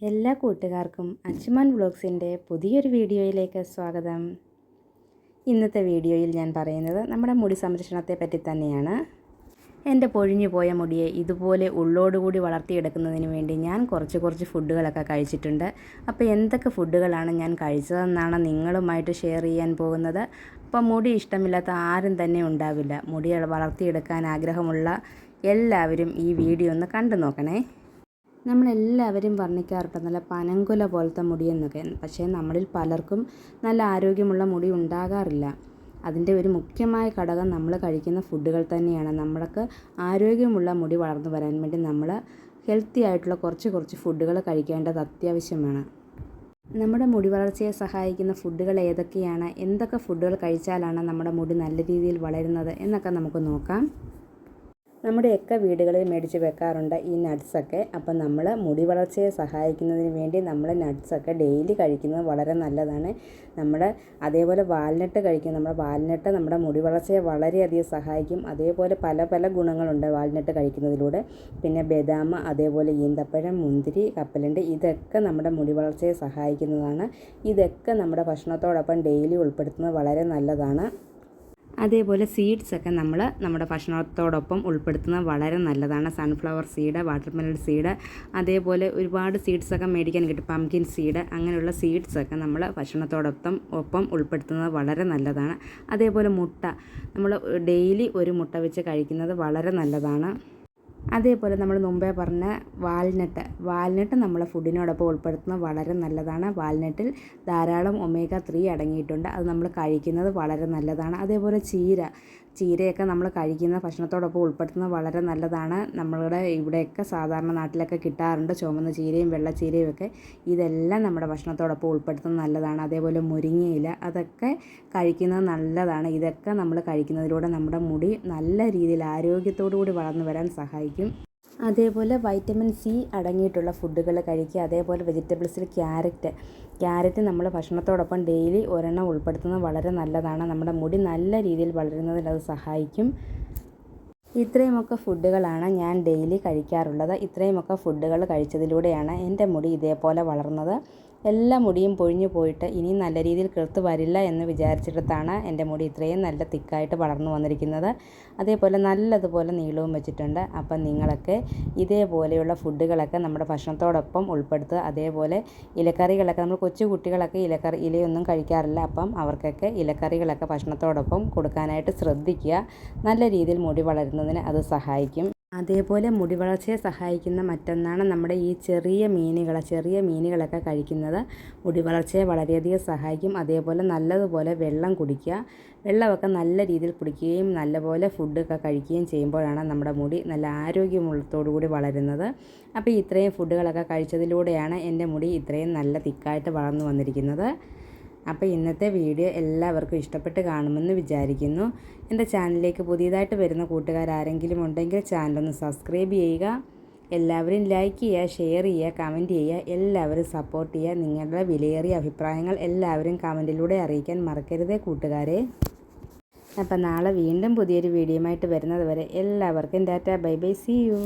എല്ലാ കൂട്ടുകാർക്കും അച്ചുമാൻ വ്ളോഗ്സിന്റെ പുതിയൊരു വീഡിയോയിലേക്ക് സ്വാഗതം. ഇന്നത്തെ വീഡിയോയിൽ ഞാൻ പറയുന്നത് നമ്മുടെ മുടി സംരക്ഷണത്തെ പറ്റി തന്നെയാണ്. എന്റെ പൊഴിഞ്ഞു പോയ മുടിയെ ഇതുപോലെ ഉള്ളോടുകൂടി വളർത്തിയെടുക്കുന്നതിന് വേണ്ടി ഞാൻ കുറച്ച് കുറച്ച് ഫുഡുകളൊക്കെ കഴിച്ചിട്ടുണ്ട്. അപ്പോൾ എന്തൊക്കെ ഫുഡുകളാണ് ഞാൻ കഴിച്ചതെന്നാണ് നിങ്ങളുമായിട്ട് ഷെയർ ചെയ്യാൻ പോകുന്നത്. അപ്പോൾ മുടി ഇഷ്ടമില്ലാത്ത ആരും തന്നെ ഉണ്ടാവില്ല. മുടി വളർത്തിയെടുക്കാൻ ആഗ്രഹമുള്ള എല്ലാവരും ഈ വീഡിയോ ഒന്ന് കണ്ടു നോക്കണേ. നമ്മളെല്ലാവരും വർണിക്കാറുണ്ട് നല്ല പനങ്കുല പോലത്തെ മുടിയെന്നൊക്കെ. പക്ഷേ നമ്മളിൽ പലർക്കും നല്ല ആരോഗ്യമുള്ള മുടി ഉണ്ടാകാറില്ല. അതിന്റെ ഒരു മുഖ്യമായ ഘടകം നമ്മൾ കഴിക്കുന്ന ഫുഡുകൾ തന്നെയാണ്. നമ്മൾക്ക് ആരോഗ്യമുള്ള മുടി വളർന്നു വരാൻ വേണ്ടി നമ്മൾ ഹെൽത്തി ആയിട്ടുള്ള കുറച്ച് കുറച്ച് ഫുഡുകൾ കഴിക്കേണ്ടത് അത്യാവശ്യമാണ്. നമ്മുടെ മുടി വളർച്ചയെ സഹായിക്കുന്ന ഫുഡുകൾ ഏതൊക്കെയാണ്? എന്തൊക്കെ ഫുഡുകൾ കഴിച്ചാലാണ് നമ്മുടെ മുടി നല്ല രീതിയിൽ വളരുന്നത്? എന്നൊക്കെ നമുക്ക് നോക്കാം. നമ്മുടെയൊക്കെ വീടുകളിൽ മേടിച്ച് വെക്കാറുണ്ട് ഈ നട്ട്സൊക്കെ. അപ്പം നമ്മൾ മുടി വളർച്ചയെ സഹായിക്കുന്നതിന് വേണ്ടി നമ്മൾ നട്ട്സൊക്കെ ഡെയിലി കഴിക്കുന്നത് വളരെ നല്ലതാണ്. നമ്മൾ അതേപോലെ വാൽനട്ട് കഴിക്കും. നമ്മുടെ വാൽനട്ട് നമ്മുടെ മുടി വളർച്ചയെ വളരെയധികം സഹായിക്കും. അതേപോലെ പല പല ഗുണങ്ങളുണ്ട് വാൽനട്ട് കഴിക്കുന്നതിലൂടെ. പിന്നെ ബദാം അതേപോലെ ഈന്തപ്പഴം മുന്തിരി കപ്പലണ്ടി ഇതൊക്കെ നമ്മുടെ മുടി വളർച്ചയെ സഹായിക്കുന്നതാണ്. ഇതൊക്കെ നമ്മുടെ ഭക്ഷണത്തോടൊപ്പം ഡെയിലി ഉൾപ്പെടുത്തുന്നത് വളരെ നല്ലതാണ്. അതേപോലെ സീഡ്സൊക്കെ നമ്മൾ നമ്മുടെ ഭക്ഷണത്തോടൊപ്പം ഉൾപ്പെടുത്തുന്നത് വളരെ നല്ലതാണ്. സൺഫ്ലവർ സീഡ് വാട്ടർമെലൺ സീഡ് അതേപോലെ ഒരുപാട് സീഡ്സൊക്കെ മേടിക്കാൻ കിട്ടും. പംകിൻ സീഡ് അങ്ങനെയുള്ള സീഡ്സൊക്കെ നമ്മൾ ഭക്ഷണത്തോടൊപ്പം ഒപ്പം ഉൾപ്പെടുത്തുന്നത് വളരെ നല്ലതാണ്. അതേപോലെ മുട്ട നമ്മൾ ഡെയിലി ഒരു മുട്ട വെച്ച് കഴിക്കുന്നത് വളരെ നല്ലതാണ്. അതേപോലെ നമ്മൾ മുമ്പേ പറഞ്ഞ വാൽനട്ട്. വാൽനട്ട് നമ്മളെ ഫുഡിനോടൊപ്പം ഉൾപ്പെടുത്തുന്നത് വളരെ നല്ലതാണ്. വാൽനട്ടിൽ ധാരാളം ഒമേഗ ത്രീ അടങ്ങിയിട്ടുണ്ട്. അത് നമ്മൾ കഴിക്കുന്നത് വളരെ നല്ലതാണ്. അതേപോലെ ചീര. ചീരയൊക്കെ നമ്മൾ കഴിക്കുന്ന ഭക്ഷണത്തോടൊപ്പം ഉൾപ്പെടുത്തുന്നത് വളരെ നല്ലതാണ്. നമ്മളുടെ ഇവിടെയൊക്കെ സാധാരണ നാട്ടിലൊക്കെ കിട്ടാറുണ്ട് ചുവന്ന ചീരയും വെള്ളച്ചീരയും ഒക്കെ. ഇതെല്ലാം നമ്മുടെ ഭക്ഷണത്തോടൊപ്പം ഉൾപ്പെടുത്തുന്നത് നല്ലതാണ്. അതേപോലെ മുരിങ്ങയില അതൊക്കെ കഴിക്കുന്നത് നല്ലതാണ്. ഇതൊക്കെ നമ്മൾ കഴിക്കുന്നതിലൂടെ നമ്മുടെ മുടി നല്ല രീതിയിൽ ആരോഗ്യത്തോടു കൂടി വളർന്നു വരാൻ സഹായിക്കും. അതേപോലെ വൈറ്റമിൻ സി അടങ്ങിയിട്ടുള്ള ഫുഡുകൾ കഴിക്കുക. അതേപോലെ വെജിറ്റബിൾസിൽ ക്യാരറ്റ് ക്യാരറ്റ് നമ്മൾ ഭക്ഷണത്തോടൊപ്പം ഡെയിലി ഒരെണ്ണം ഉൾപ്പെടുത്തുന്നത് വളരെ നല്ലതാണ്. നമ്മുടെ മുടി നല്ല രീതിയിൽ വളരുന്നതിൽ അത് സഹായിക്കും. ഇത്രയുമൊക്കെ ഫുഡുകളാണ് ഞാൻ ഡെയിലി കഴിക്കാറുള്ളത്. ഇത്രയുമൊക്കെ ഫുഡുകൾ കഴിച്ചതിലൂടെയാണ് എന്റെ മുടി ഇതേപോലെ വളർന്നത്. എല്ലാ മുടിയും പൊഴിഞ്ഞു പോയിട്ട് ഇനി നല്ല രീതിയിൽ കിളുത്ത് വരില്ല എന്ന് വിചാരിച്ചിടത്താണ് എന്റെ മുടി ഇത്രയും നല്ല തിക്കായിട്ട് വളർന്നു വന്നിരിക്കുന്നത്. അതേപോലെ നല്ലതുപോലെ നീളവും വെച്ചിട്ടുണ്ട്. അപ്പം നിങ്ങളൊക്കെ ഇതേപോലെയുള്ള ഫുഡുകളൊക്കെ നമ്മുടെ ഭക്ഷണത്തോടൊപ്പം ഉൾപ്പെടുത്തുക. അതേപോലെ ഇലക്കറികളൊക്കെ നമ്മൾ കൊച്ചു കുട്ടികളൊക്കെ ഇലക്കറി ഇലയൊന്നും കഴിക്കാറില്ല. അപ്പം അവർക്കൊക്കെ ഇലക്കറികളൊക്കെ ഭക്ഷണത്തോടൊപ്പം കൊടുക്കാനായിട്ട് ശ്രദ്ധിക്കുക. നല്ല രീതിയിൽ മുടി വളരുന്നതിന് അത് സഹായിക്കും. അതേപോലെ മുടി വളർച്ചയെ സഹായിക്കുന്ന മറ്റൊന്നാണ് നമ്മുടെ ഈ ചെറിയ മീനുകൾ ചെറിയ മീനുകളൊക്കെ കഴിക്കുന്നത് മുടി വളർച്ചയെ വളരെയധികം സഹായിക്കും. അതേപോലെ നല്ലതുപോലെ വെള്ളം കുടിക്കുക. വെള്ളമൊക്കെ നല്ല രീതിയിൽ കുടിക്കുകയും നല്ലപോലെ ഫുഡൊക്കെ കഴിക്കുകയും ചെയ്യുമ്പോഴാണ് നമ്മുടെ മുടി നല്ല ആരോഗ്യമുള്ളത്തോടു കൂടി വളരുന്നത്. അപ്പോൾ ഇത്രയും ഫുഡുകളൊക്കെ കഴിച്ചതിലൂടെയാണ് എന്റെ മുടി ഇത്രയും നല്ല തിക്കായിട്ട് വളർന്നു വന്നിരിക്കുന്നത്. അപ്പോൾ ഇന്നത്തെ വീഡിയോ എല്ലാവർക്കും ഇഷ്ടപ്പെട്ട് കാണുമെന്ന് വിചാരിക്കുന്നു. എന്റെ ചാനലിലേക്ക് പുതിയതായിട്ട് വരുന്ന കൂട്ടുകാരാരെങ്കിലും ഉണ്ടെങ്കിൽ ചാനലൊന്ന് സബ്സ്ക്രൈബ് ചെയ്യുക എല്ലാവരും ലൈക്ക് ചെയ്യുക ഷെയർ ചെയ്യുക കമന്റ് ചെയ്യുക എല്ലാവരും സപ്പോർട്ട് ചെയ്യുക. നിങ്ങളുടെ വിലയേറിയ അഭിപ്രായങ്ങൾ എല്ലാവരും കമന്റിലൂടെ അറിയിക്കാൻ മറക്കരുതേ കൂട്ടുകാരെ. അപ്പം നാളെ വീണ്ടും പുതിയൊരു വീഡിയോയുമായിട്ട് വരുന്നത് വരെ എല്ലാവർക്കും ഡാറ്റ ബൈ ബൈ സി യു